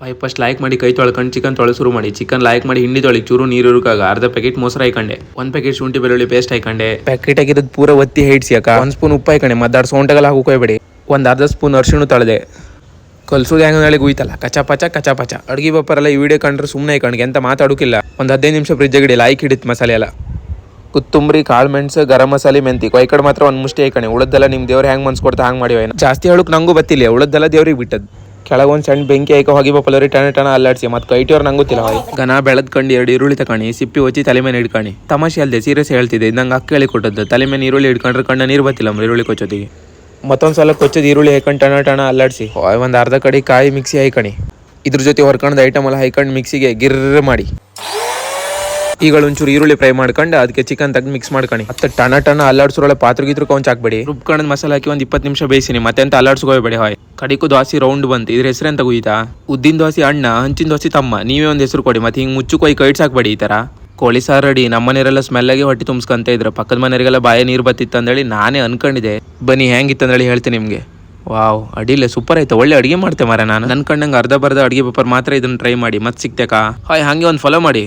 ಬಾಯ್ first like ಮಾಡಿ ಕೈ ತೊಳ್ಕೊಂಡು ಚಿಕನ್ ತೊಳೆ ಶುರು ಮಾಡಿ. ಚಿಕನ್ ಲೈಕ್ ಮಾಡಿ ಹಿಂಡಿ ತೊಳಿ ಚೂರು ನೀರು ಇರುಕಾಗ ಅರ್ಧ ಪ್ಯಾಕೆಟ್ ಮೊಸರು ಹಾಕೊಂಡೆ ಒಂದ್ ಪ್ಯಾಕೆಟ್ ಶುಂಠಿ ಬೆಳ್ಳುಳ್ಳಿ ಪೇಸ್ಟ್ ಹಾಕೊಂಡೆ ಪ್ಯಾಕೆಟ್ ಆಗಿರೋದು ಪೂರ ಒತ್ತಿ ಹೈಡ್ಸಿ ಅಕ್ಕ. ಒಂದ್ ಸ್ಪೂನ್ ಉಪ್ಪು ಹಾಕೊಂಡೆ ಮದ್ದಾಡ್ ಸೌಂಟಗೆಲ್ಲ ಹಾಕೋಬೇಡಿ ಒಂದ್ ಅರ್ಧ ಸ್ಪೂನ್ ಅರ್ಶಿಣ ತಳದೆ. ಕಲ್ಸೋದು ಹೆಂಗ ನಾಳೆ ಗುಯ್ತಲ್ಲ ಕಚಾ ಪಚ ಕಚ ಪಚ. ಅಡ್ಗೆ ಬಪ್ಪರೆಲ್ಲ ಈ ವಿಡಿಯೋ ಕಂಡ್ರೆ ಸುಮ್ಮನೆ ಕಣ್ಗೆ. ಎಂತ ಮಾತಾಡೋಕಿಲ್ಲ. ಒಂದು ಹದಿನೈದು ನಿಮಿಷ ಫ್ರಿಜ್ ಇಡಿ. ಲೈಕ್ ಹಿಡಿತ್ ಮಸಾಲೆ ಎಲ್ಲ. ಕೊತ್ತಂಬರಿ ಕಾಳು ಮೆಣಸು ಗರಂ ಮಸಾಲೆ ಮೆಂತಿ. ಕೊಯ್ ಕಡೆ ಮಾತ್ರ ಒಂದು ಮುಷ್ಟಿ ಹಾಕೊಂಡೆ ಉಳದ್ದೆಲ್ಲ ನಿಮ್ಮ ದೇವ್ರು ಹೆಂಗೆ ಮನ್ಸ್ ಕೊಡ್ತಾ ಹಂಗೆ ಮಾಡಿವೆ ಜಾಸ್ತಿ ಹೇಳಕ್ ನಂಗೂ ಬತ್ತಿಲ್ಲ. ಉಳದ್ದೆಲ್ಲ ದೇವ್ರಿಗೆ ಬಿಟ್ಟದ್ದು ಕೆಳಗೊಂದು ಸಣ್ಣ ಬೆಂಕಿ ಹಾಕಿ ಹೋಗಿ ಬಪ್ಪಲರಿ ಟಣ ಟಣ ಅಲ್ಲಾಡ್ಸಿ ಮತ್ತೆ ಕೈಟಿಯವ್ರು ನಂಗೆ ಗೊತ್ತಿಲ್ಲ ಹೋಯ್. ಗನ ಬೆಳದ್ ಕಂಡು ಎರಡು ಈರುಳ್ಳಿ ತಕಣಿ ಸಿಪ್ಪಿ ಹೊಚ್ಚಿ ತಲೆ ಮೇಲೆ ಇಡ್ಕೊಂಡು ತಮಾಷೆ ಅಲ್ಲದೆ ಸೀರಿಯಸ್ ಹೇಳ್ತಿದ್ದೆ ನಂಗೆ ಅಕ್ಕ ಹೇಳಿ ಕೊಟ್ಟದ್ದು. ತಲೆ ಮೇಲೆ ಈರುಳ್ಳಿ ಹಿಡ್ಕೊಂಡ್ರೆ ಕಣ್ಣ ನೀರು ಬತ್ತಿಲ್ಲ ಈರುಳ್ಳಿ ಕೊಚ್ಚೋದಿಗೆ. ಮತ್ತೊಂದು ಸಲ ಕೊಚ್ಚದ ಈರುಳ್ಳಿ ಹಾಕೊಂಡು ಟಣ ಟಣ ಅಲ್ಲಾಡಿಸಿ. ಒಂದು ಅರ್ಧ ಕಡೆ ಕಾಯಿ ಮಿಕ್ಸಿ ಹಾಕಣಿ ಇದ್ರ ಜೊತೆ ಹೊರ್ಕೊಂಡ್ ಐಟಮ್ ಎಲ್ಲ ಹಾಕೊಂಡು ಮಿಕ್ಸಿಗೆ ಗಿರ್ರ ಮಾಡಿ. ಈಗ ಒಂಚೂರು ಈರುಳ್ಳಿ ಫ್ರೈ ಮಾಡ್ಕೊಂಡು ಅದಕ್ಕೆ ಚಿಕನ್ ತೆಗೆದು ಮಿಕ್ಸ್ ಮಾಡ್ಕೊಂಡು ಮತ್ತೆ ಟಣ ಟಣ ಅಲ್ಲಾಡ್ಸೋರೊಳ ಪಾತ್ರೆ ಗಿತ್ರ ಕೊಂಚ ಹಾಕ್ಬೇಡಿ ರುಬ್ಕೊಂಡು ಮಸಾಲೆ ಹಾಕಿ ಒಂದು ಇಪ್ಪತ್ತು ನಿಮಿಷ ಬೇಯಿಸಿನಿ ಮತ್ತೆ ಅಂತ ಅಲ್ಲಾಡ್ಸ್ಕೋಬೇಡಿ ಹಾಯ್. ಕಡಿಕು ದೋಸೆ ರೌಂಡ್ ಬಂತು. ಇದ್ರ ಹೆಸರು ಅಂತ ಗುಯ್ತಾ ಉದ್ದಿನ ದೋಸೆ ಅಣ್ಣ, ಹಂಚಿನ ದೋಸೆ ತಮ್ಮ. ನೀವೇ ಒಂದು ಹೆಸರು ಕೊಡಿ, ಮತ್ತೆ ಹಿಂಗೆ ಮುಚ್ಚು ಕೊಯ್ ಕೈಟ್ಸ್ ಹಾಕ್ಬೇಡಿ ಈ ಥರ ಕೋಳಿ ಸಾರು ರೆಡಿ ಮನೆಯವರೆಲ್ಲ ಸ್ಮೆಲ್ಲಾಗಿ ಹೊಟ್ಟೆ ತುಂಬಿಸ್ಕೊಂತ ಇದ್ರು. ಪಕ್ಕದ ಮನೆಯವರಿಗೆಲ್ಲ ಬಾಯ ನೀರು ಬತ್ತಿತ್ತು ಅಂದೇಳಿ ನಾನೇ ಅನ್ಕೊಂಡಿದ್ದೆ. ಬನ್ನಿ ಅಂದೇಳಿ ಹೇಳ್ತೀನಿ ನಿಮಗೆ. ವಾವ್ ಅಡಿಲ್ಲ ಸೂಪರ್ ಆಯ್ತು. ಒಳ್ಳೆ ಅಡಿಗೆ ಮಾಡ್ತೆ ಮಾರ ನಾನು. ನನ್ ಕಂಡಂಗೆ ಅರ್ಧ ಬರ್ಧ ಅಡಿಗೆ ಪೇಪರ್ ಮಾತ್ರ ಇದನ್ನ ಟ್ರೈ ಮಾಡಿ. ಮತ್ತೆ ಸಿಕ್ತೇಕಾ ಹಾಯ್, ಹಾಗೆ ಒಂದು ಫಾಲೋ ಮಾಡಿ.